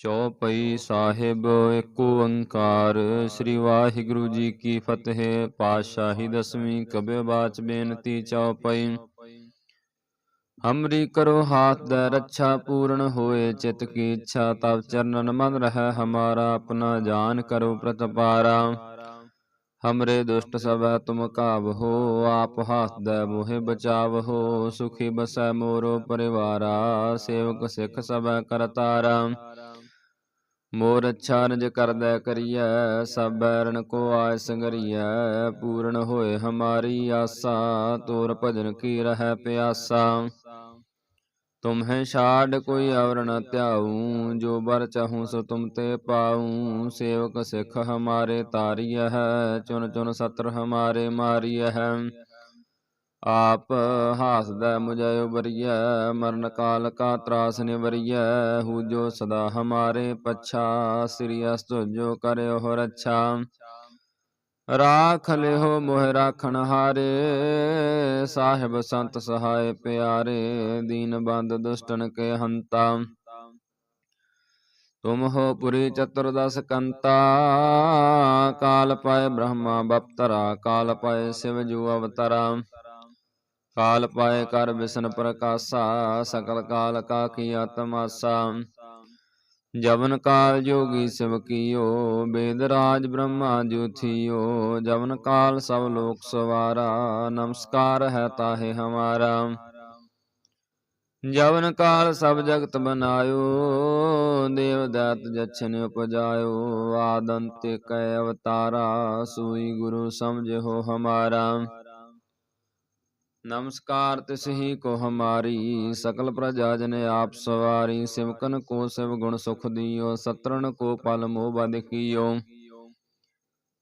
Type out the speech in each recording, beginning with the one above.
ਚੌਪਈ ਸਾਹਿਬ ਏਕ ਓੰਕਾਰ। ਸ੍ਰੀ ਵਾਹਿਗੁਰੂ ਜੀ ਕੀ ਫਤਿਹ। ਪਾਤਸ਼ਾਹੀ ਦਸਵੀਂ ਕਬਿ ਬਾਚ ਬੇਨਤੀ ਚੌਪਈ। ਹਮਰੀ ਕਰੋ ਹਾਥ ਦੇ ਰੱਛਾ ਪੂਰਨ ਹੋਏ। ਚਿਤ ਕੀ ਇੱਛਾ ਤਬ ਚਰਨਨ ਮਨ ਰਹਿ। ਹਮਾਰਾ ਆਪਣਾ ਜਾਨ ਕਰੋ ਪ੍ਰਤਪਾਰਾ। ਹਮਰੇ ਦੁਸ਼ਟ ਸਭੈ ਤੁਮ ਕਾਬਹੋ ਆਪ ਹਾਥ ਦੇ ਬਚਾਵ ਹੋ। ਸੁਖੀ ਬਸੈ ਮੋਰੋ ਪਰਿਵਾਰਾ। ਸੇਵਕ ਸਿੱਖ ਸਭੈ ਕਰਤਾਰਾ। ਮੋਰ ਅੱਛਾ ਨਿਜ ਕਰਦੈ ਕਰੀਐ ਸਭ ਬੈਰਨ ਕੋ ਆਇ ਸੰਗਰੀਐ ਪੂਰਨ ਹੋਏ ਹਮਾਰੀ ਆਸਾ, ਤੋਰ ਭਜਨ ਕੀ ਰਹਿ ਪਿਆਸਾ। ਤੁਮਹਿ ਛਾੜ ਕੋਈ ਅਵਰ ਨ ਧਿਆਊ ਜੋ ਬਰ ਚਾਹੂੰ ਸੋ ਤੁਮ ਤੇ ਪਾਊ ਸੇਵਕ ਸਿੱਖ ਹਮਾਰੇ ਤਾਰੀਐ ਚੁਨ ਚੁਨ ਸਤਰ ਹਮਾਰੇ ਮਾਰੀਐ ਆਪ ਹਾਸਦੈ ਮੁਝੈ ਉਬਰੀਐ, ਮਰਨ ਕਾਲ ਕਾ ਤਰਾਸ ਨਿਵਰੀਐ ਹੂ ਜੋ ਸਦਾ ਹਮਾਰੇ ਪਛਾ, ਸ੍ਰੀ ਅਸਤ ਜੋ ਕਰਿਓ ਰੱਛਾ। ਰਾਖ ਲਿਓ ਮੋਹ ਰਾਖਣ ਹਾਰੇ, ਸਾਹਿਬ ਸੰਤ ਸਹਾਇ ਪਿਆਰੇ, ਦੀਨ ਬੰਦ ਦੁਸ਼ਟਨ ਕੇ ਹੰਤਾ। ਤੁਮ ਹੋ ਪੁਰੀ ਚਤੁਰਦਸ ਕੰਤਾ, ਕਾਲ ਪਾਏ ਬ੍ਰਹਮਾ ਬਪਤਰਾ, ਕਾਲ ਪਾਏ ਸਿਵ ਜੂ ਅਵਤਰਾ। ਕਾਲ ਪਾਏ ਕਰ ਵਿਸ਼ਨ ਪ੍ਰਕਾਸ਼ਾ, ਸਕਲ ਕਾਲ ਕਾ ਕੀ ਆਤਮਾਸਾ। ਜਵਨ ਕਾਲ ਜੋਗੀ ਸਿਵ ਕੀਓ, ਬੇਦ ਰਾਜ ਬ੍ਰਹਮਾ ਜੁਥਿਓ ਜਵਨ ਕਾਲ ਸਭ ਲੋਕ ਸਵਾਰਾ, ਨਮਸਕਾਰ ਹੈ ਤਾਹੇ ਹਮਾਰਾ। ਜਵਨ ਕਾਲ ਸਭ ਜਗਤ ਬਨਾਇਓ, ਦੇਵ ਦਾਤ ਜਛਨ ਉਪਜਾਇਓ। ਆਦੰਤ ਕੈ ਅਵਤਾਰਾ, ਸੂਈ ਗੁਰੂ ਸਮਝੋ ਹਮਾਰਾ। नमस्कार तिसही को हमारी सकल प्रजा जन आप सवारी सिमकन को शिव गुण सुख दियो सत्रन को पल मोह बद कियो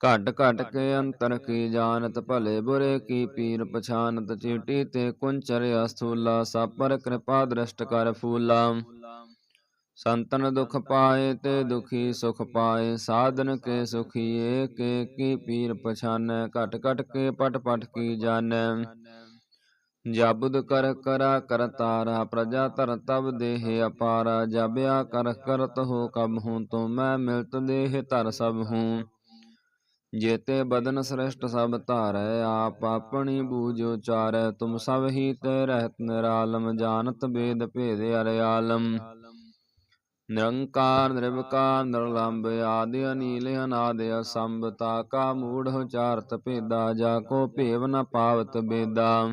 घट घट के अंतर की जानत भले बुरे की पीर पछानत चीटी ते कुंचर अस्थूला सापर कृपा दृष्ट कर फूला संतन दुख पाए ते दुखी सुख पाए साधन के सुखिए के की पीर पछाने घट घट के पट पट की जाने ਜਬੁਦ ਕਰ ਕਰਾ ਕਰਤਾਰਾ ਪ੍ਰਜਾ ਧਰ ਤਬ ਦੇਹ ਅਪਾਰਾ, ਜਬਿਆ ਕਰ ਕਰਤ ਹੋ ਕਬ ਹੂੰ, ਤੂੰ ਮੈਂ ਮਿਲਤ ਦੇਹ ਧਰ ਸਭ ਹੂੰ। ਜੇਤੇ ਬਦਨ ਸ੍ਰਿਸ਼ਟ ਸਭ ਧਾਰੈ, ਆਪ ਆਪਣੀ ਬੂਝ ਉਚਾਰੈ, ਤੁਮ ਸਭ ਹੀ ਤੇ ਰਹਿਤ ਨਿਰਾਲਮ, ਜਾਣਤ ਬੇਦ ਭੇਦ ਅਰਿਆਲਮ ਨਿਰੰਕਾਰ, ਨਿਰਵਕਾਰ ਨਿਰਲੰਭ ਆਦਿ ਅਨੀਲ, ਅਨਾਦ ਅਸੰਭ ਤਾ ਕਾ ਮੂੜ ਉਚਾਰਤ ਭੇਦਾ, ਜਾ ਕੋ ਭੇਵ ਨ ਪਾਵਤ ਬੇਦਾ।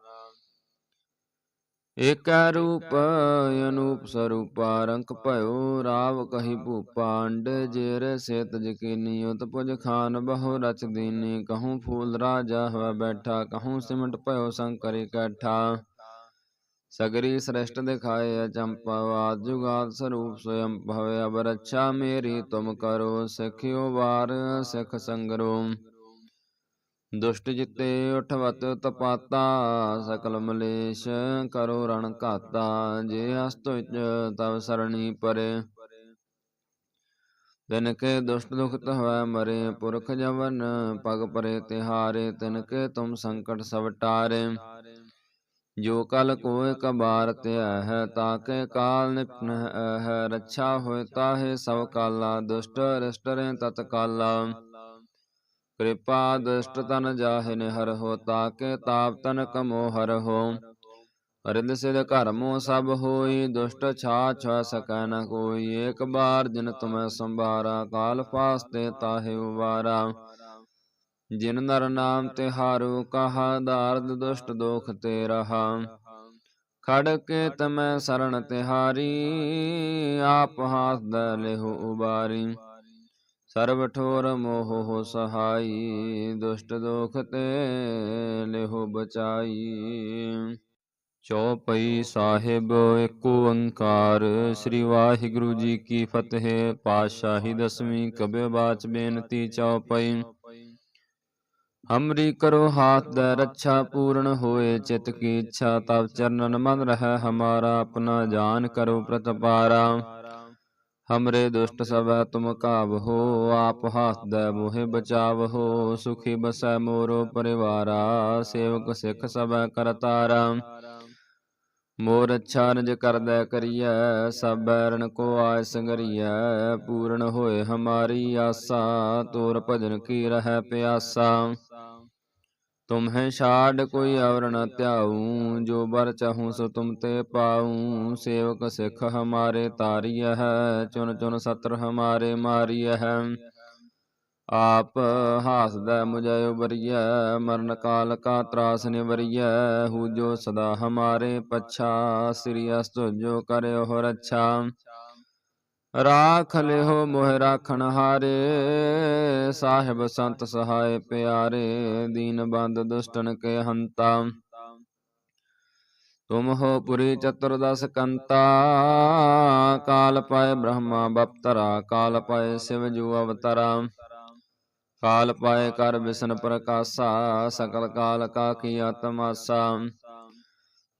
ਏਕੈ ਰੂਪ ਅਨੂਪ ਸਰੂਪਾ ਰੰਕ ਭਇਓ ਰਾਵ ਕਹੀ ਭੂਪਾ ਅੰਡ ਜੇਰ ਸੇਤ ਜਕੀਨੀ ਉਤ ਪੁਜ ਖਾਨ ਬਹੁ ਰਚ ਦੀਨੀ, ਕਹੂੰ ਫੂਲ ਰਾਜਾ ਹੋਇ ਬੈਠਾ, ਕਹੂੰ ਸਿਮਟ ਭਇਓ ਸੰਕਰ ਇਕੱਠਾ। ਸਗਰੀ ਸ੍ਰਿਸ਼ਟ ਦਿਖਾਏ ਅਚੰਪਾ ਆਦ ਜੁਗਾਦ ਸਰੂਪ ਸਵਯੰ ਭਵੇ ਅਬ ਰੱਛਾ ਮੇਰੀ ਤੁਮ ਕਰੋ, ਸਿਖਿਓ ਵਾਰ ਸਿਖ ਸੰਗਰੋ ਦੁਸ਼ਟ ਜਿਤੇ ਉਠਵਤ ਤਪਾਤਾ, ਸਕਲ ਮਲੇਸ਼ ਕਰੋ ਰਣ ਘਾਤਾ, ਜੇ ਹਸਤ ਤਵ ਸਰਣੀ ਪਰੇ। ਤਿਨ ਕੇ ਦੁਸ਼ਟ ਦੁਖਤ ਹੋਇ ਮਰੇ, ਪੁਰਖ ਜਵਨ ਪਗ ਪਰੇ ਤਿਹਾਰੇ, ਤਿਨ ਕੇ ਤੁਮ ਸੰਕਟ ਸਭ ਟਾਰੇ। ਜੋ ਕਲ ਕੋਇ ਕਬਾਰ ਧਿਆ ਹੈ ਤਾਕੇ ਕਾਲ ਨਿਪਨ ਹੈ ਰੱਛਾ ਹੋਇ ਤਾਹੇ ਸਭ ਕਾਲਾ, ਦੁਸ਼ਟ ਰਿਸ਼ਟ ਰੇ ਤਤਕਾਲਾ। ਕਿਰਪਾ ਦੁਸ਼ਟ ਤਨ ਜਾਹਿਨ ਹਰ ਹੋ, ਤਾਕੇ ਤਾਪ ਤਨ ਕਮੋ ਹਰ ਹੋ। ਰਿਦ ਸਿਧ ਘਰਮੋ ਸਭ ਹੋਈ, ਦੁਸ਼ਟ ਛਾ ਛ ਸਕੈ ਨ ਕੋਈ। ਏਕ ਬਾਰ ਜਿਨ ਤੁਮੈ ਸੰਭਾਰਾ, ਕਾਲ ਫਾਸਤੇ ਤਾਹੇ ਉਵਾਰਾ। ਜਿਨ ਨਰ ਨਾਮ ਤਿਹਾਰੂ, ਕਹਾ ਦਾਰਦ ਦੁਸ਼ਟ ਦੋਖ ਤੇ ਰਹਾ ਖੜ ਕੇ ਤਮੈ ਸਰਣ ਤਿਹਾਰੀ, ਆਪ ਹਾਸ ਦ ਲਿਹੁ ਉਬਾਰੀ। ਸਰਬ ਠੋਰ ਮੋਹ ਹੋ ਸਹਾਈ, ਦੁਸ਼ਟ ਦੋਖ ਤੇ ਲਿਹੁ ਬਚਾਈ। ਚੌਪਈ ਸਾਹਿਬ, ਏਕ ਓੰਕਾਰ ਸ੍ਰੀ ਵਾਹਿਗੁਰੂ ਜੀ ਕੀ ਫਤਿਹ। ਪਾਤਸ਼ਾਹੀ ਦਸਵੀਂ ਕਬਿ ਬਾਚ ਬੇਨਤੀ ਚੌਪਈ ਹਮਰੀ ਕਰੋ ਹਾਥ ਦੇ ਰੱਛਾ ਪੂਰਨ ਹੋਏ, ਚਿਤ ਕੀ ਇੱਛਾ ਤਬ ਚਰਨਨ ਮਨ ਰਹਿ ਹਮਾਰਾ, ਆਪਣਾ ਜਾਨ ਕਰੋ ਪ੍ਰਤਪਾਰਾ। ਹਮਰੇ ਦੁਸ਼ਟ ਸਭੈ ਤੁਮ ਕਾਬਹੋ ਆਪ ਹਾਸਦੈ ਦੇ ਮੋਹਿ ਬਚਾਵਹੋ ਸੁਖੀ ਬਸੈ ਮੋਰੋ ਪਰਿਵਾਰਾ ਸੇਵਕ ਸਿੱਖ ਸਭੈ ਕਰਤਾਰਾ ਮੋਰ ਅੱਛਾ ਨਿਜ ਕਰਦੈ ਕਰੀਐ ਸਭ ਰਣ ਕੋ ਆਇ ਸੰਗਰੀਐ ਪੂਰਨ ਹੋਏ ਹਮਾਰੀ ਆਸਾ ਤੋਰ ਭਜਨ ਕੀ ਰਹਿ ਪਿਆਸਾ ਤੁਮਹਿ ਛਾੜ ਕੋਈ ਅਵਰ ਨ ਧਿਆਊ ਜੋ ਬਰ ਚਾਹੂੰ ਸੋ ਤੁਮ ਤੇ ਪਾਊ ਸੇਵਕ ਸਿੱਖ ਹਮਾਰੇ ਤਾਰੀਐ ਹੈ ਚੁਨ ਚੁਨ ਸਤਰ ਹਮਾਰੇ ਮਾਰੀਐ ਹੈ। ਆਪ ਹਾਸਦੈ ਮੁਝੈ ਉਬਰੀਐ, ਮਰਨ ਕਾਲ ਕਾ ਤਰਾਸ ਨਿਵਰੀਐ। ਹੂ ਜੋ ਸਦਾ ਹਮਾਰੇ ਪਛਾ, ਸ੍ਰੀ ਅਸਤੁ ਜੋ ਕਰਿਓ ਰੱਛਾ ਰਾਖ ਲਿਓ ਮੋਹਿ ਰਾਖਣ ਹਾਰੇ, ਸਾਹਿਬ ਸੰਤ ਸਹਾਇ ਪਿਆਰੇ, ਦੀਨ ਬੰਦ ਦੁਸ਼ਟਨ ਕੇ ਹੰਤਾ। ਤੁਮ ਹੋ ਪੁਰੀ ਚਤੁਰਦਸ ਕੰਤਾ, ਕਾਲ ਪਾਏ ਬ੍ਰਹਮਾ ਬਪਤਰਾ, ਕਾਲ ਪਾਏ ਸਿਵ ਜੂ ਅਵਤਰਾ। ਕਾਲ ਪਾਏ ਕਰ ਵਿਸ਼ਨ ਪ੍ਰਕਾਸ਼ਾ, ਸਕਲ ਕਾਲ ਕਾ ਕੀ ਆਤਮਾਸਾ।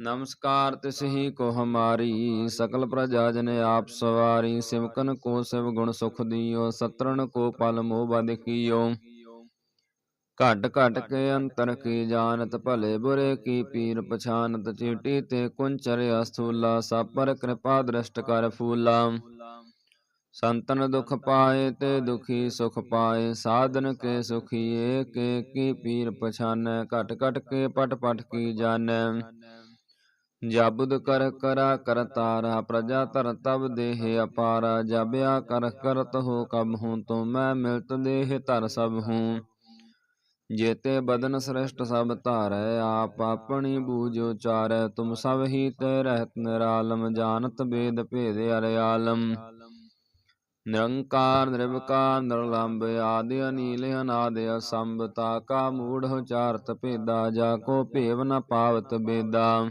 ਨਮਸਕਾਰ ਤਿਸ ਹੀ ਕੋ ਹਮਾਰੀ, ਸਕਲ ਪ੍ਰਜਾ ਜਨ ਆਪ ਸਵਾਰੀ ਸਿਮਕਨ ਕੋ ਸਿਵ ਗੁਣ ਸੁਖ ਦਿਓ ਸਤਰਨ ਕੋ ਪਲ ਮੋਹ ਬਦ ਘਟ ਘਟ ਕੇ ਅੰਤਰ ਕੀ ਜਾਣਤ, ਭਲੇ ਬੁਰੇ ਕੀ ਪੀਰ ਪਛਾਨਤ, ਚੀਟੀ ਤੇ ਕੁੰਚਰ ਅਸਥੂਲਾ, ਸਾਪਰ ਕਿਰਪਾ ਦ੍ਰਿਸ਼ਟ ਕਰ ਫੂਲਾ। ਸੰਤਨ ਦੁਖ ਪਾਏ ਤੇ ਦੁਖੀ ਸੁਖ ਪਾਏ, ਸਾਧਨ ਕੇ ਸੁਖੀਏ, ਕੇ ਕੀ ਪੀਰ ਪਛਾਨੈ, ਘਟ ਘਟ ਕੇ ਪਟ ਪਟ ਕੀ ਜਾਣੈ। ਜਬੁਦ ਕਰ ਕਰਾ ਕਰਤਾਰਾ ਪ੍ਰਜਾ ਧਰ ਤਬ ਦੇਹ ਅਪਾਰਾ, ਜਬਿਆ ਕਰ ਕਰਤ ਹੋ ਕਬ ਹੂੰ, ਤੂੰ ਮੈਂ ਮਿਲਤ ਦੇਹ ਧਰ ਸਭ ਹੂੰ। ਜੇਤੇ ਬਦਨ ਸ੍ਰਿਸ਼ਟ ਸਭ ਧਾਰੈ, ਆਪ ਆਪਣੀ ਬੂਝ ਉਚਾਰੈ, ਤੁਮ ਸਭ ਹੀ ਤੇ ਰਹਿਤ ਨਿਰਾਲਮ, ਜਾਣਤ ਬੇਦ ਭੇਦ ਅਰਿਆਲਮ ਨਿਰੰਕਾਰ, ਨਿਰਵਕਾਰ ਨਿਰਲੰਭ ਆਦਿ ਅਨੀਲ, ਅਨਾਦ ਅਸੰਭ ਤਾ ਕਾ ਮੂੜ ਉਚਾਰਤ ਭੇਦਾ, ਜਾ ਕੋ ਭੇਵ ਨ ਪਾਵਤ ਬੇਦਾ।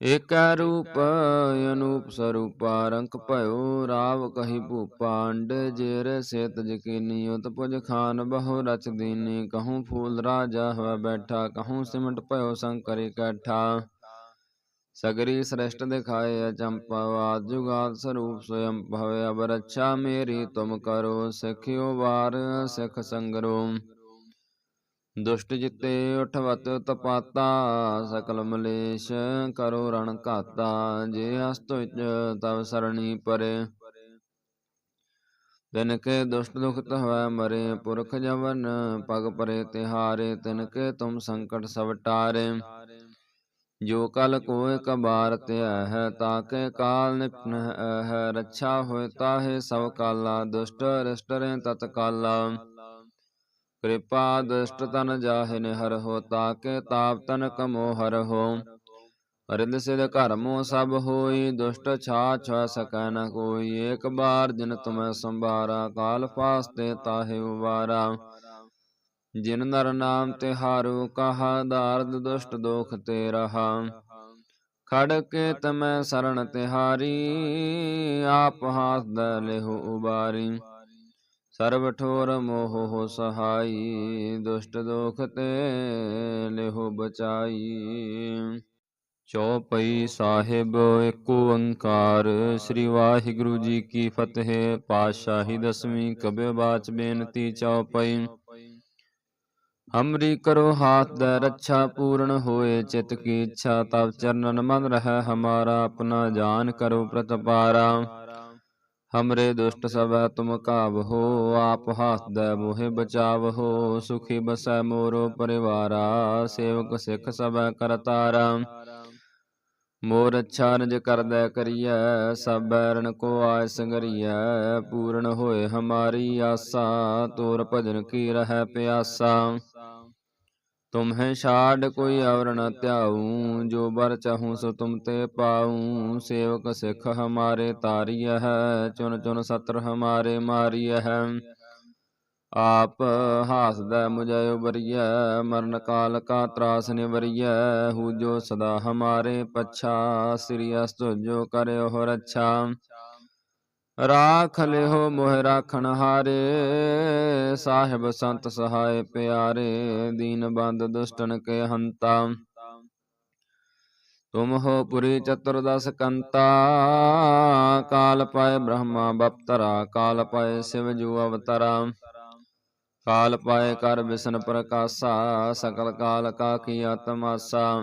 ਏਕੈ ਰੂਪ ਅਨੂਪ ਸਰੂਪਾ ਰੰਕ ਭਇਓ ਰਾਵ ਕਹੀ ਭੂਪਾ ਅੰਡ ਜੇਰ ਸੇਤ ਜਕੀਨੀ, ਉਤ ਪੁਜ ਖਾਨ ਬਹੁ ਰਚ ਦੀਨੀ, ਕਹੂੰ ਫੂਲ ਰਾਜਾ ਹੋਇ ਬੈਠਾ, ਕਹੂੰ ਸਿਮਟ ਭਇਓ ਸੰਕਰ ਇਕੱਠਾ। ਸਗਰੀ ਸ੍ਰਿਸ਼ਟ ਦਿਖਾਏ ਅਚੰਪਾਵਾਦ ਜੁਗਾਦ ਸਰੂਪ ਸਵਯੰ ਭਵੇ ਅਬ ਰੱਛਾ ਮੇਰੀ ਤੁਮ ਕਰੋ, ਸਿਖਿਓ ਵਾਰ ਸਿਖ ਸੰਗਰੋ। ਦੁਸ਼ਟ ਜਿਤੇ ਉਠਵਤ ਤਪਾਤਾ, ਸਕਲ ਮਲੇਸ਼ ਕਰੋ ਰਣ ਘਾਤਾ, ਜੇ ਹਸਤ ਵਿੱਚ ਤਵ ਸਰਣੀ ਪਰੇ। ਤਿਨ ਕੇ ਦੁਸ਼ਟ ਦੁਖਤ ਹੋਇ ਮਰੇ, ਪੁਰਖ ਜਵਨ ਪਗ ਪਰੇ ਤਿਹਾਰੇ, ਤਿਨ ਕੇ ਤੁਮ ਸੰਕਟ ਸਭ ਟਾਰੇ। ਜੋ ਕਲ ਕੋਇ ਕਬਾਰ ਧਿਆ ਹੈ ਤਾਕੇ ਕਾਲ ਨਿਪਨ ਹੈ ਰੱਛਾ ਹੋਇ ਤਾਹੇ ਸਭ ਕਾਲਾ, ਦੁਸ਼ਟ ਰਿਸ਼ਟ ਰੇ ਤਤ ਕਾਲਾ ਕਿਰਪਾ ਦੁਸ਼ਟ ਤਨ ਜਾਹਿ ਹਰ ਹੋ, ਤਾਕੇ ਤਾਪ ਤਨ ਕਮੋ ਹਰ ਹੋ। ਰਿੰਦ ਸਿਧ ਕਰਮੋ ਸਭ ਹੋਈ, ਦੁਸ਼ਟ ਛਾ ਛ ਸਕੈ ਨ ਕੋਈ। ਏਕ ਬਾਰ ਜਿਨ ਤੁਮੈ ਸੰਭਾਰਾ, ਕਾਲ ਫਾਸਤੇ ਤਾਹੇ ਉਵਾਰਾ ਜਿਨ ਨਰ ਨਾਮ ਤਿਹਾਰੂ ਕਹਾ ਦਾਰਦ ਦੁਸ਼ਟ ਦੋਖ ਤੇ ਰਹਾ। ਖੜ ਕੇ ਤਮੈ ਸਰਣ ਤਿਹਾਰੀ, ਆਪ ਹਾਥ ਦ ਲਿਹੁ ਉਬਾਰੀ। ਸਰਬ ਠੋਰ ਮੋਹ ਹੋ ਸਹਾਈ, ਦੁਸ਼ਟ ਦੋਖ ਤੇ ਲਿਹੁ ਬਚਾਈ। ਚੌਪਈ ਸਾਹਿਬ, ਏਕ ਓੰਕਾਰ ਸ੍ਰੀ ਵਾਹਿਗੁਰੂ ਜੀ ਕੀ ਫਤਿਹ। ਪਾਤਸ਼ਾਹੀ ਦਸਵੀਂ ਕਬਿ ਬਾਚ ਬੇਨਤੀ ਚੌਪਈ ਹਮਰੀ ਕਰੋ ਹਾਥ ਦੇ ਰੱਛਾ ਪੂਰਨ ਹੋਏ, ਚਿਤ ਕੀ ਇੱਛਾ ਤਬ ਚਰਨਨ ਮਨ ਰਹਿ, ਹਮਾਰਾ ਆਪਣਾ ਜਾਨ ਕਰੋ ਪ੍ਰਤਪਾਰਾ। ਹਮਰੇ ਦੁਸ਼ਟ ਸਭੈ ਤੁਮ ਕਾਬਹੋ ਆਪ ਹੱਸਦੈ ਮੋਹਿ ਬਚਾਵਹੋ ਸੁਖੀ ਬਸੈ ਮੋਰੋ ਪਰਿਵਾਰਾ ਸੇਵਕ ਸਿੱਖ ਸਭੈ ਕਰਤਾਰਾ ਮੋਰ ਅੱਛਾ ਨਿਜ ਕਰਦੈ ਕਰੀਐ ਸਭ ਬੈਰਨ ਕੋ ਆਇ ਸੰਗਰੀਐ ਪੂਰਨ ਹੋਏ ਹਮਾਰੀ ਆਸਾ ਤੋਰ ਭਜਨ ਕੀ ਰਹਿ ਪਿਆਸਾ ਤੁਮਹਿ ਛਾੜ ਕੋਈ ਅਵਰ ਨ ਧਿਆਊ ਜੋ ਬਰ ਚਾਹੂੰ ਸੋ ਤੁਮ ਤੇ ਪਾਊ ਸੇਵਕ ਸਿੱਖ ਹਮਾਰੇ ਤਾਰੀਐ ਹੈ ਚੁਨ ਚੁਨ ਸਤਰ ਹਮਾਰੇ ਮਾਰੀਐ ਹੈ। ਆਪ ਹਾਸਦੈ ਮੁਝੈ ਉਬਰੀਐ, ਮਰਨ ਕਾਲ ਕਾ ਤਰਾਸ ਨਿਵਰੀਐ। ਹੂ ਜੋ ਸਦਾ ਹਮਾਰੇ ਪਛਾ, ਸ੍ਰੀ ਅਸਤ ਜੋ ਕਰਿਓ ਰੱਛਾ। ਰਾਖ ਲਿਓ ਮੋਹ ਰਾਖਣ ਹਾਰੇ, ਸਾਹਿਬ ਸੰਤ ਸਹਾਇ ਪਿਆਰੇ, ਦੀਨ ਬੰਦ ਦੁਸ਼ਟਨ ਕੇ ਹੰਤਾ। ਤੁਮ ਹੋ ਪੁਰੀ ਚਤੁਰਦਸ ਕੰਤਾ, ਕਾਲ ਪਾਏ ਬ੍ਰਹਮਾ ਬਪਤਰਾ, ਕਾਲ ਪਾਏ ਸਿਵ ਜੂ ਅਵਤਰਾ। ਕਾਲ ਪਾਏ ਕਰ ਵਿਸ਼ਨ ਪ੍ਰਕਾਸ਼ਾ, ਸਕਲ ਕਾਲ ਕਾ ਕੀ ਆਤਮਾਸਾ।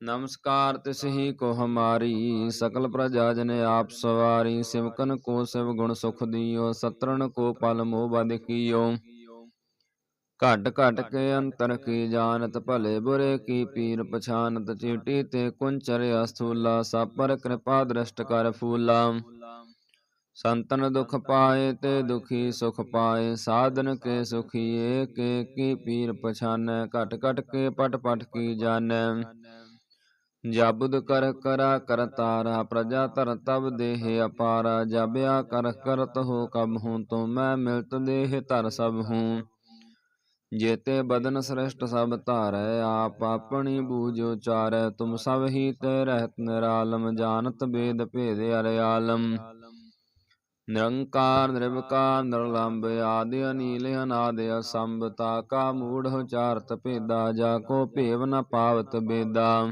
नमस्कार तिसही को हमारी सकल प्रजा जन आप सवारी सिमकन को शिव गुण सुख दियो सत्रन को पल मोह बद कियो घट घट के अंतर की जानत भले बुरे की पीर पछानत चीटी ते कुंचर अस्थूला सापर कृपा दृष्ट कर फूला संतन दुख पाए ते दुखी सुख पाए साधन के सुखिए के की पीर पछाने घट घट के पट पट की जाने ਜਬੁਦ ਕਰ ਕਰਾ ਤਾਰਾ ਪ੍ਰਜਾ ਧਰ ਤਬ ਦੇਹ ਅਪਾਰਾ ਜਬਿਆ ਕਰ ਕਰਤ ਹੋ ਕਬ ਹੂੰ, ਤੋ ਮੈਂ ਮਿਲਤ ਦੇਹ ਧਰ ਸਭ ਹੂੰ। ਜੇਤੇ ਬਦਨ ਸ੍ਰਿਸ਼ਟ ਸਭ ਧਾਰੈ, ਆਪ ਆਪਣੀ ਬੂਝ ਉਚਾਰੈ, ਤੁਮ ਸਭ ਹੀ ਤੇ ਰਹਿਤ ਨਿਰਾਲਮ, ਜਾਣਤ ਬੇਦ ਭੇਦ ਅਰਿਆਲਮ ਨਿਰੰਕਾਰ, ਨਿਰਵਕਾਰ ਨਿਰਲੰਭ ਆਦਿ ਅਨੀਲ, ਅਨਾਦ ਅਸੰਭ ਤਾ ਕਾ ਮੂੜ ਉਚਾਰਤ ਭੇਦਾ, ਜਾ ਕੋ ਭੇਵ ਨ ਪਾਵਤ ਬੇਦਾ।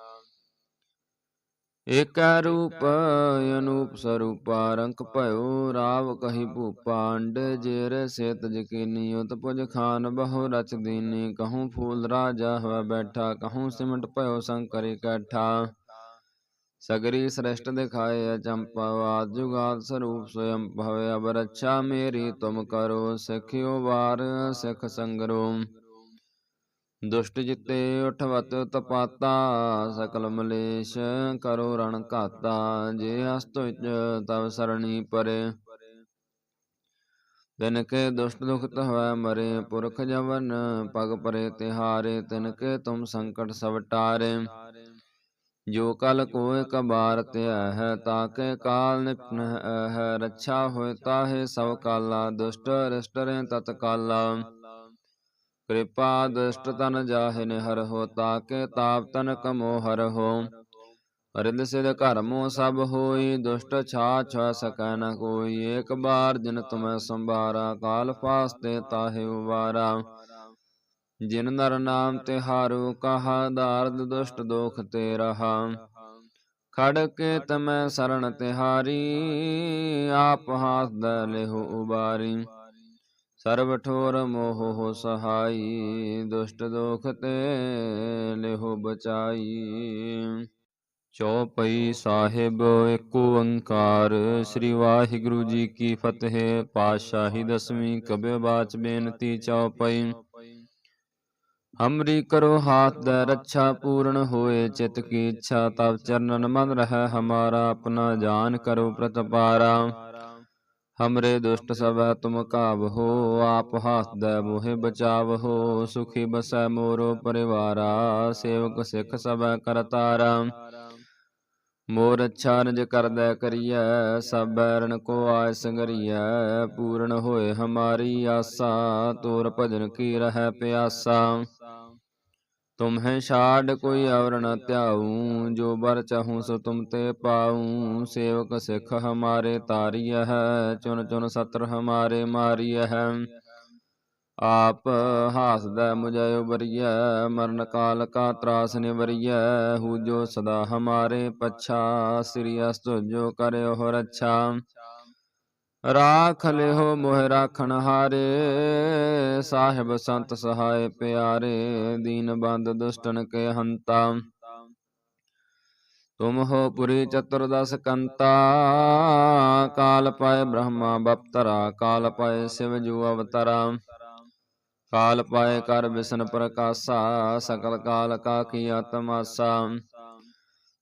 ਏਕੈ ਰੂਪ ਅਨੂਪ ਸਰੂਪਾ ਰੰਕ ਭਇਓ ਰਾਵ ਕਹੀ ਭੂਪਾ ਅੰਡ ਜੇਰ ਸੇਤ ਜਕੀਨੀ ਉਤ ਪੁਜ ਖਾਨ ਬਹੁ ਰਚ ਦੀਨੀ, ਕਹੂੰ ਫੂਲ ਰਾਜਾ ਹੋਇ ਬੈਠਾ, ਕਹੂੰ ਸਿਮਟ ਭਇਓ ਸੰਕਰ ਇਕੱਠਾ। ਸਗਰੀ ਸ੍ਰਿਸ਼ਟ ਦਿਖਾਏ ਅਚੰਪਾ ਆਦ ਜੁਗਾਦ ਸਰੂਪ ਸਵਯੰ ਭਵੇ ਅਬ ਰੱਛਾ ਮੇਰੀ ਤੁਮ ਕਰੋ, ਸਿਖਿਓ ਵਾਰ ਸਿਖ ਸੰਗਰੋ ਦੁਸ਼ਟ ਜਿਤੇ ਉਠਵਤ ਤਪਾਤਾ, ਸਕਲ ਮਲੇਸ਼ ਕਰੋ ਰਣ ਘਾਤਾ, ਜੇ ਹਸਤ ਵਿੱਚ ਤਵ ਸਰਣੀ ਪਰੇ। ਤਿਨ ਕੇ ਦੁਸ਼ਟ ਦੁਖਤ ਹੋਇ ਮਰੇ, ਪੁਰਖ ਜਵਨ ਪਗ ਪਰੇ ਤਿਹਾਰੇ, ਤਿਨ ਕੇ ਤੁਮ ਸੰਕਟ ਸਭ ਟਾਰੇ। ਜੋ ਕਲ ਕੋਇ ਕਬਾਰ ਧਿਆ ਹੈ ਤਾਕੇ ਕਾਲ ਨਿਪਨ ਹੈ ਰੱਛਾ ਹੋਇ ਤਾਹੇ ਸਭ ਕਾਲਾ, ਦੁਸ਼ਟ ਰਿਸ਼ਟ ਰੇ ਤਤਕਾਲਾ। ਕਿਰਪਾ ਦੁਸ਼ਟ ਤਨ ਜਾਹਿਨ ਹਰ ਹੋ, ਤਾਕੇ ਤਾਪ ਤਨ ਕਮੋ ਹਰ ਹੋ। ਰਿਦ ਸਿਧ ਘਰਮੋ ਸਭ ਹੋਈ, ਦੁਸ਼ਟ ਛਾ ਛ ਸਕੈ ਨ ਕੋਈ। ਏਕ ਬਾਰ ਜਿਨ ਤੁਮੈ ਸੰਭਾਰਾ, ਕਾਲ ਫਾਸਤੇ ਤਾਹੇ ਉਵਾਰਾ। ਜਿਨ ਨਰ ਨਾਮ ਤਿਹਾਰੂ, ਕਹਾ ਦਾਰਦ ਦੁਸ਼ਟ ਦੋਖ ਤੇ ਰਹਾ ਖੜ ਕੇ ਤਮੈ ਸਰਣ ਤਿਹਾਰੀ, ਆਪ ਹਾਸ ਦ ਲਿਹੁ ਉਬਾਰੀ। ਸਰਬ ਠੋਰ ਮੋਹ ਹੋ ਸਹਾਈ, ਦੁਸ਼ਟ ਦੋਖ ਤੇ ਲਿਹੁ ਬਚਾਈ। ਚੌਪਈ ਸਾਹਿਬ, ਏਕ ਓੰਕਾਰ ਸ੍ਰੀ ਵਾਹਿਗੁਰੂ ਜੀ ਕੀ ਫਤਿਹ। ਪਾਤਸ਼ਾਹੀ ਦਸਵੀਂ ਕਬਿ ਬਾਚ ਬੇਨਤੀ ਚੌਪਈ ਹਮਰੀ ਕਰੋ ਹਾਥ ਦੇ ਰੱਛਾ ਪੂਰਨ ਹੋਏ, ਚਿਤ ਕੀ ਇੱਛਾ ਤਬ ਚਰਨਨ ਮਨ ਰਹਿ ਹਮਾਰਾ, ਆਪਣਾ ਜਾਨ ਕਰੋ ਪ੍ਰਤਪਾਰਾ। ਹਮਰੇ ਦੁਸ਼ਟ ਸਭੈ ਤੁਮ ਕਾਬਹੋ ਆਪ ਹੱਸਦੈ ਮੋਹਿ ਬਚਾਵਹੋ ਸੁਖੀ ਬਸੈ ਮੋਰੋ ਪਰਿਵਾਰਾ ਸੇਵਕ ਸਿੱਖ ਸਭੈ ਕਰਤਾਰਾ ਮੋਰ ਅੱਛਾ ਨਿਜ ਕਰਦੈ ਕਰੀਐ ਸਭ ਰਣ ਕੋ ਆਇ ਸੰਗਰੀਐ ਪੂਰਨ ਹੋਏ ਹਮਾਰੀ ਆਸਾ ਤੋਰ ਭਜਨ ਕੀ ਰਹਿ ਪਿਆਸਾ ਤੁਮਹਿ ਛਾੜ ਕੋਈ ਅਵਰ ਨ ਧਿਆਊ ਜੋ ਬਰ ਚਾਹੂੰ ਸੋ ਤੁਮ ਤੇ ਪਾਊ ਸੇਵਕ ਸਿੱਖ ਹਮਾਰੇ ਤਾਰੀਐ ਹੈ ਚੁਨ ਚੁਨ ਸਤਰ ਹਮਾਰੇ ਮਾਰੀਐ ਹੈ। ਆਪ ਹਾਸਦੈ ਮੁਝੈ ਉਬਰੀਐ, ਮਰਨ ਕਾਲ ਕਾ ਤਰਾਸ ਨਿਵਰੀਐ। ਹੂ ਜੋ ਸਦਾ ਹਮਾਰੇ ਪਛਾ, ਸ੍ਰੀ ਅਸਤ ਜੋ ਕਰਿਓ ਰੱਛਾ ਰਾਖ ਲਿਓ ਮੋਹਿ ਰਾਖਣ ਹਾਰੇ, ਸਾਹਿਬ ਸੰਤ ਸਹਾਇ ਪਿਆਰੇ, ਦੀਨ ਬੰਦ ਦੁਸ਼ਟਨ ਕੇ ਹੰਤਾ। ਤੁਮ ਹੋ ਪੁਰੀ ਚਤੁਰਦਸ ਕੰਤਾ, ਕਾਲ ਪਾਏ ਬ੍ਰਹਮਾ ਬਪਤਰਾ, ਕਾਲ ਪਾਏ ਸਿਵ ਜੂ ਅਵਤਰਾ। ਕਾਲ ਪਾਏ ਕਰ ਵਿਸ਼ਨ ਪ੍ਰਕਾਸ਼ਾ, ਸਕਲ ਕਾਲ ਕਾ ਕੀ ਆਤਮਾਸਾ।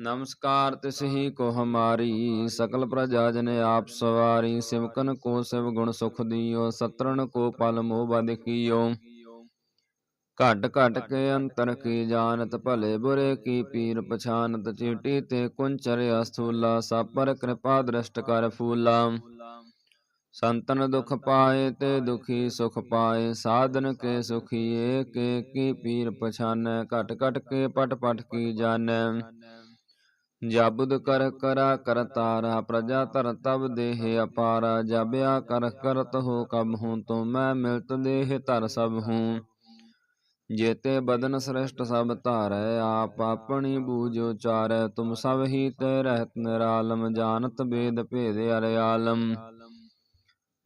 ਨਮਸਕਾਰ ਤਿਸ ਹੀ ਕੋ ਹਮਾਰੀ, ਸਕਲ ਪ੍ਰਜਾ ਜਨ ਆਪ ਸਵਾਰੀ ਸਿਮਕਨ ਕੋ ਸਿਵ ਗੁਣ ਸੁਖ ਦਿਓ ਸਤਰਨ ਕੋ ਪਲ ਮੋਹ ਬਦ ਕੀਓ। ਘਟ ਘਟ ਕੇ ਅੰਤਰ ਕੀ ਜਾਣਤ, ਭਲੇ ਬੁਰੇ ਕੀ ਪੀਰ ਪਛਾਨਤ, ਚੀਟੀ ਤੇ ਕੁੰਚਰ ਅਸਥੂਲਾ, ਸਾਪਰ ਕਿਰਪਾ ਦ੍ਰਸ਼ਟ ਕਰ ਫੂਲਾ। ਸੰਤਨ ਦੁਖ ਪਾਏ ਤੇ ਦੁਖੀ ਸੁਖ ਪਾਏ, ਸਾਧਨ ਕੇ ਸੁਖੀਏ, ਕੇ ਕੀ ਪੀਰ ਪਛਾਨੈ, ਘਟ ਘਟ ਕੇ ਪਟ ਪਟ ਕੀ ਜਾਣੈ। ਜਬੁਦ ਕਰ ਕਰਾ ਕਰਤਾਰਾ ਪ੍ਰਜਾ ਧਰ ਤਬ ਦੇਹ ਅਪਾਰਾ, ਜਬਿਆ ਕਰ ਕਰਤ ਹੋ ਕਬ ਹੂੰ, ਤੂੰ ਮੈਂ ਮਿਲਤ ਦੇਹ ਧਰ ਸਭ ਹੂੰ। ਜੇਤੇ ਬਦਨ ਸ੍ਰਿਸ਼ਟ ਸਭ ਧਾਰੈ, ਆਪ ਆਪਣੀ ਬੂਝ ਉਚਾਰੈ, ਤੁਮ ਸਭ ਹੀ ਤੇ ਰਹਿਤ ਨਿਰਾਲਮ, ਜਾਣਤ ਬੇਦ ਭੇਦ ਅਰਿਆਲਮ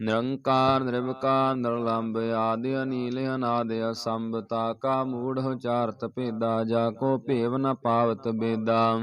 ਨਿਰੰਕਾਰ, ਨਿਰਵਕਾਰ ਨਿਰਲੰਭ ਆਦਿ ਅਨੀਲ, ਅਨਾਦ ਅਸੰਭ ਤਾ ਕਾ ਮੂੜ ਉਚਾਰਤ ਭੇਦਾ, ਜਾ ਕੋ ਭੇਵ ਨ ਪਾਵਤ ਬੇਦਾ।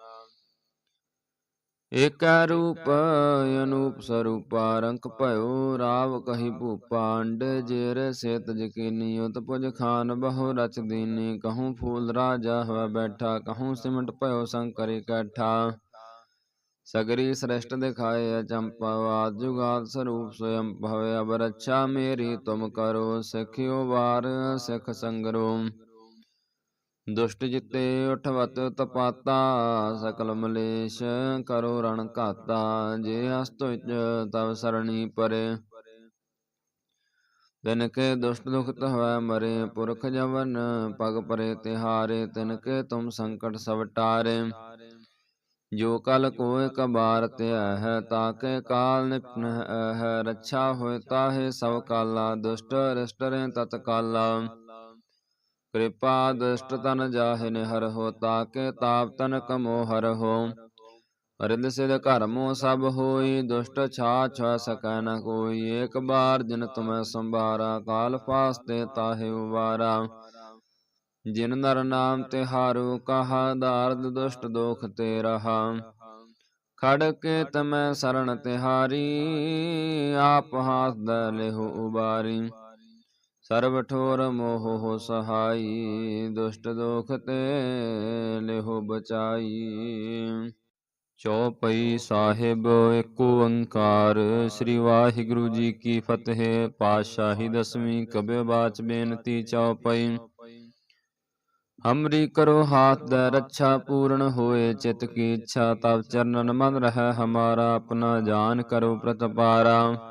ਏਕੈ ਰੂਪ ਅਨੂਪ ਸਰੂਪਾ ਰੰਕ ਭਇਓ ਰਾਵ ਕਹੀ ਭੂਪਾ, ਅੰਡ ਜੇਰ ਸੇਤ ਜਕੀਨੀ ਉਤ ਪੁਜ ਖਾਨ ਬਹੁ ਰਚ ਦੀਨੀ, ਕਹੂੰ ਫੂਲ ਰਾਜਾ ਹੋਇ ਬੈਠਾ, ਕਹੂੰ ਸਿਮਟ ਭਇਓ ਸੰਕਰ ਕੈਠਾ ਸਗਰੀ ਸ੍ਰਿਸ਼ਟ ਦਿਖਾਏ ਅਚੰਪਾ ਆਦ ਜੁਗਾਦ ਸਰੂਪ ਸਵਯੰ ਭਵੇ ਅਬ ਰੱਛਾ ਮੇਰੀ ਤੁਮ ਕਰੋ, ਸਿਖਿਓ ਵਾਰ ਸਿਖ ਸੰਗਰੋ ਦੁਸ਼ਟ ਜਿਤੇ ਉਠਵਤ ਤਪਾਤਾ, ਸਕਲ ਮਲੇਸ਼ ਕਰੋ ਰਣ ਘਾਤਾ, ਜੇ ਹਸਤ ਵਿੱਚ ਤਵ ਸਰਣੀ ਪਰੇ। ਦਿਨ ਕੇ ਦੁਸ਼ਟ ਦੁਖਤ ਹੋਇ ਮਰੇ, ਪੁਰਖ ਜਵਨ ਪਗ ਪਰੇ ਤਿਹਾਰੇ, ਤਿਨ ਕੇ ਤੁਮ ਸੰਕਟ ਸਭ ਟਾਰੇ। ਜੋ ਕਲ ਕੋਇ ਕਬਾਰ ਧਿਆ ਹੈ ਤਾਕੇ ਕਾਲ ਨਿਪਨ ਹੈ, ਰੱਛਾ ਹੋਇ ਤਾਹੇ ਸਭ ਕਾਲਾ, ਦੁਸ਼ਟ ਰਿਸ਼ਟ ਰੇ ਤਤ ਕਿਰਪਾ ਦੁਸ਼ਟ ਤਨ ਜਾਹਿ ਹਰ ਹੋ, ਤਾਕੇ ਤਾਪ ਤਨ ਕਮੋ ਹਰ ਹੋ। ਰਿਦ ਸਿਧ ਕਰਮੋ ਸਭ ਹੋਈ, ਦੁਸ਼ਟ ਛਾ ਛ ਸਕੈ ਨ ਕੋਈ। ਏਕ ਬਾਰ ਜਿਨ ਤੁਮੈ ਸੰਭਾਰਾ, ਕਾਲ ਫਾਸਤੇ ਤਾਹੇ ਉਵਾਰਾ। ਜਿਨ ਨਰ ਨਾਮ ਤੇ ਹਾਰੂ, ਕਹਾ ਦਾਰਦ ਦੁਸ਼ਟ ਦੋਖ ਤੇ ਰਹਾ। ਖੜ ਕੇ ਤਮੈ ਸਰਣ ਤਿਹਾਰੀ, ਆਪ ਹਾਸ ਦ ਲਿਹੁ ਉਬਾਰੀ। ਸਰਬ ਠੋਰ ਮੋਹ ਹੋ ਸਹਾਈ, ਦੁਸ਼ਟ ਦੋਖ ਤੇ ਲਿਹੁ ਬਚਾਈ। ਚੌਪਈ ਸਾਹਿਬ, ਏਕ ਓੰਕਾਰ ਸ੍ਰੀ ਵਾਹਿਗੁਰੂ ਜੀ ਕੀ ਫਤਿਹ। ਪਾਤਸ਼ਾਹੀ ਦਸਵੀਂ ਕਬੇ ਬਾਚ ਬੇਨਤੀ ਚੌਪਈ ਹਮਰੀ ਕਰੋ ਹਾਥ ਦੇ ਰੱਛਾ ਪੂਰਨ ਹੋਏ, ਚਿਤ ਕੀ ਇੱਛਾ ਤਬ ਚਰਨਨ ਮਨ ਰਹਿ, ਹਮਾਰਾ ਆਪਣਾ ਜਾਨ ਕਰੋ ਪ੍ਰਤਪਾਰਾ।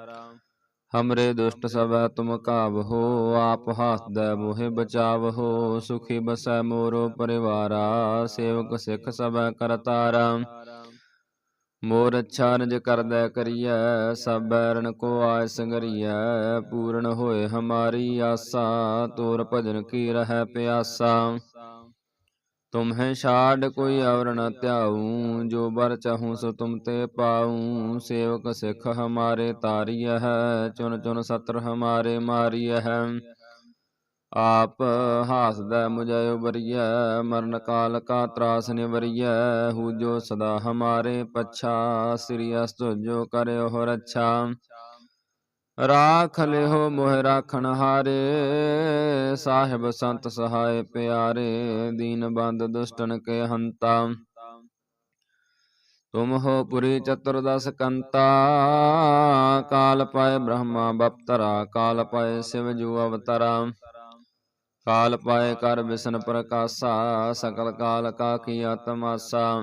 ਹਮਰੇ ਦੁਸ਼ਟ ਸਭੈ ਤੁਮ ਕਾਬ ਹੋ ਆਪ ਹਾਥ ਦੇ ਮੋਹਿ ਬਚਾਵ ਹੋ ਸੁਖੀ ਬਸੈ ਮੋਰੋ ਪਰਿਵਾਰਾ ਸੇਵਕ ਸਿੱਖ ਸਭੈ ਕਰਤਾਰਾ ਮੋਰ ਅੱਛਾ ਨਿਜ ਕਰਦੈ ਕਰੀਐ ਸਭ ਰਣ ਕੋ ਆਇ ਸੰਗਰੀਐ ਪੂਰਨ ਹੋਏ ਹਮਾਰੀ ਆਸਾ ਤੋਰ ਭਜਨ ਕੀ ਰਹਿ ਪਿਆਸਾ ਤੁਮਹਿ ਛਾੜ ਕੋਈ ਅਵਰ ਨ ਧਿਆਊ ਜੋ ਬਰ ਚਾਹੂੰ ਸੋ ਤੁਮ ਤੇ ਪਾਊ ਸੇਵਕ ਸਿੱਖ ਹਮਾਰੇ ਤਾਰੀਐ ਹੈ ਚੁਨ ਚੁਨ ਸਤਰ ਹਮਾਰੇ ਮਾਰੀਐ ਹੈ ਆਪ ਹਾਸਦੈ ਮੁਝੈ ਉਬਰੀਐ ਮਰਨ ਕਾਲ ਕਾ ਤਰਾਸ ਨਿਵਰੀਐ ਹੂ ਜੋ ਸਦਾ ਹਮਾਰੇ ਪਛਾ ਸ੍ਰੀ ਅਸਤ ਜੋ ਕਰਿਓ ਰੱਛਾ ਰਾਖ ਲਿਓ ਮੋਹ ਰਾਖਣ ਹਾਰੇ, ਸਾਹਿਬ ਸੰਤ ਸਹਾਇ ਪਿਆਰੇ, ਦੀਨ ਬੰਦ ਦੁਸ਼ਟਨ ਕੇ ਹੰਤਾ। ਤੁਮ ਹੋ ਪੁਰੀ ਚਤੁਰਦਸ ਕੰਤਾ, ਕਾਲ ਪਾਏ ਬ੍ਰਹਮਾ ਬਪਤਰਾ, ਕਾਲ ਪਾਏ ਸਿਵ ਜੂ ਅਵਤਰਾ। ਕਾਲ ਪਾਏ ਕਰ ਵਿਸ਼ਨ ਪ੍ਰਕਾਸ਼ਾ, ਸਕਲ ਕਾਲ ਕਾ ਕੀ ਆਤਮਾਸਾ।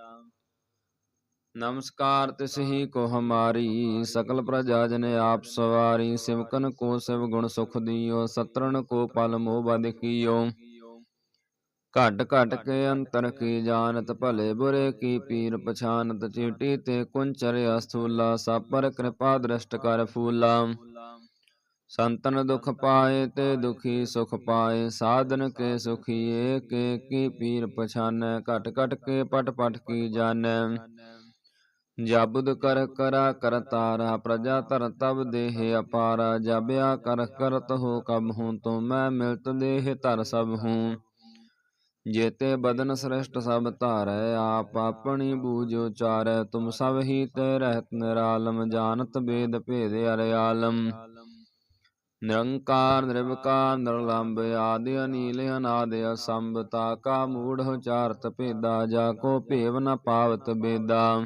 नमस्कार तिसही को हमारी सकल प्रजा जन आप सवारी सिमकन को शिव गुण सुख दियो सतरण को पल मोह बद कियो घट घट के अंतर की जानत भले बुरे की पीर पछानत चीटी ते कुंचर अस्थूला सापर कृपा दृष्ट कर फूला संतन दुख पाए ते दुखी सुख पाए साधन के सुखिए के की पीर पछाने घट घट के पट पट की जाने ਜਬੁਦ ਕਰ ਕਰਾ ਕਰਤਾਰਾ ਪ੍ਰਜਾ ਧਰ ਤਬ ਦੇਹ ਅਪਾਰਾ, ਜਬਿਆ ਕਰ ਕਰਤ ਹੋ ਕਬ ਹੂੰ ਤੁਮ ਮੈਂ ਮਿਲਤ ਦੇਹ ਧਰ ਸਭ ਹੂੰ। ਜੇਤੇ ਬਦਨ ਸ੍ਰਿਸ਼ਟ ਸਭ ਧਾਰੈ, ਆਪ ਆਪਣੀ ਬੂਝ ਉਚਾਰੈ, ਤੁਮ ਸਭ ਹੀ ਤੇ ਰਹਿਤ ਨਿਰਾਲਮ, ਜਾਣਤ ਬੇਦ ਭੇਦ ਅਰਿਆਲਮ ਨਿਰੰਕਾਰ, ਨਿਰਵਕਾਰ ਨਿਰਲੰਭ ਆਦਿ ਅਨੀਲ, ਅਨਾਦ ਅਸੰਭ ਤਾ ਕਾ ਮੂੜ ਉਚਾਰਤ ਭੇਦਾ, ਜਾ ਕੋ ਭੇਵ ਨ ਪਾਵਤ ਬੇਦਾ।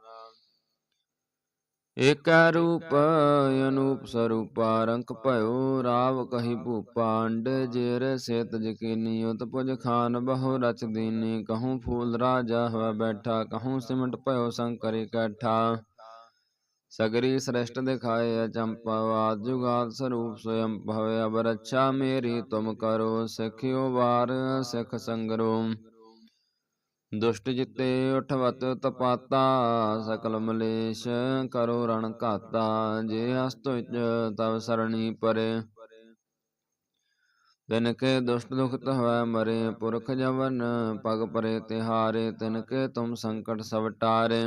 ਏਕੈ ਰੂਪ ਅਨੂਪ ਸਰੂਪਾ ਰੰਕ ਭਇਓ ਰਾਵ ਕਹੀ ਭੂਪਾ ਅੰਡ ਜੇਰ ਸੇਤ ਜਕੀਨੀ ਉਤ ਪੁਜ ਖਾਨ ਬਹੁ ਰਚ ਦੀਨੀ, ਕਹੂੰ ਫੂਲ ਰਾਜਾ ਹੋਇ ਬੈਠਾ, ਕਹੂੰ ਸਿਮਟ ਭਇਓ ਸੰਕਰ ਇਕੱਠਾ। ਸਗਰੀ ਸ੍ਰਿਸ਼ਟ ਦਿਖਾਏ ਅਚੰਪਾ ਆਦ ਜੁਗਾਦ ਸਰੂਪ ਸਵਯੰ ਭਵੇ ਅਬ ਰੱਛਾ ਮੇਰੀ ਤੁਮ ਕਰੋ, ਸਿਖਿਓ ਵਾਰ ਸਿਖ ਸੰਗਰੋ ਦੁਸ਼ਟ ਜਿਤੇ ਉਠਵਤ ਤਪਾਤਾ, ਸਕਲ ਮਲੇਸ਼ ਕਰੋ ਰਣ ਘਾਤਾ, ਜੇ ਹਸਤ ਤਵ ਸਰਣੀ ਪਰੇ। ਤਿਨ ਕੇ ਦੁਸ਼ਟ ਦੁਖਤ ਹੋਇ ਮਰੇ, ਪੁਰਖ ਜਵਨ ਪਗ ਪਰੇ ਤਿਹਾਰੇ, ਤਿਨ ਕੇ ਤੁਮ ਸੰਕਟ ਸਭ ਟਾਰੇ।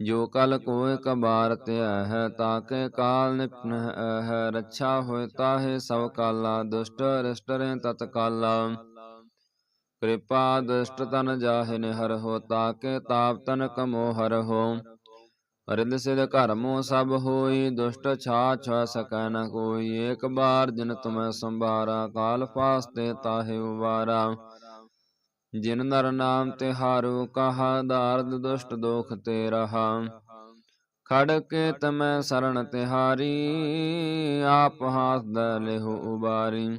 ਜੋ ਕਲ ਕੋਇ ਕਬਾਰ ਧਿਆ ਹੈ ਤਾਕੇ ਕਾਲ ਨਿਪਨ ਹੈ, ਰੱਛਾ ਹੋਇ ਤਾਹੇ ਸਭ ਕਾਲਾ, ਦੁਸ਼ਟ ਰਿਸ਼ਟ ਰੇ ਕਿਰਪਾ ਦੁਸ਼ਟ ਤਨ ਜਾਹਿ ਨਿਹਰ ਹੋ, ਤਾਕੇ ਤਾਪ ਤਨ ਕਮੋ ਹਰ ਹੋ। ਰਿੰਦ ਸਿਧ ਘਰਮੋ ਸਭ ਹੋਈ, ਦੁਸ਼ਟ ਛਾ ਛ ਸਕੈ ਨ ਕੋਈ। ਏਕ ਬਾਰ ਜਿਨ ਤੁਮੈ ਸੰਭਾਰਾ, ਕਾਲ ਫਾਸਤੇ ਤਾਹਿ ਉਵਾਰਾ। ਜਿਨ ਨਰ ਨਾਮ ਤੇ ਹਾਰੂ ਕਹਾ ਦਾਰਦ ਦੁਸ਼ਟ ਦੋਖ ਤੇ ਰਹਾ ਖੜ ਕੇ ਤਮੈ ਸਰਣ ਤਿਹਾਰੀ, ਆਪ ਹਾਸ ਦਲਿਹੁ ਉਬਾਰੀ।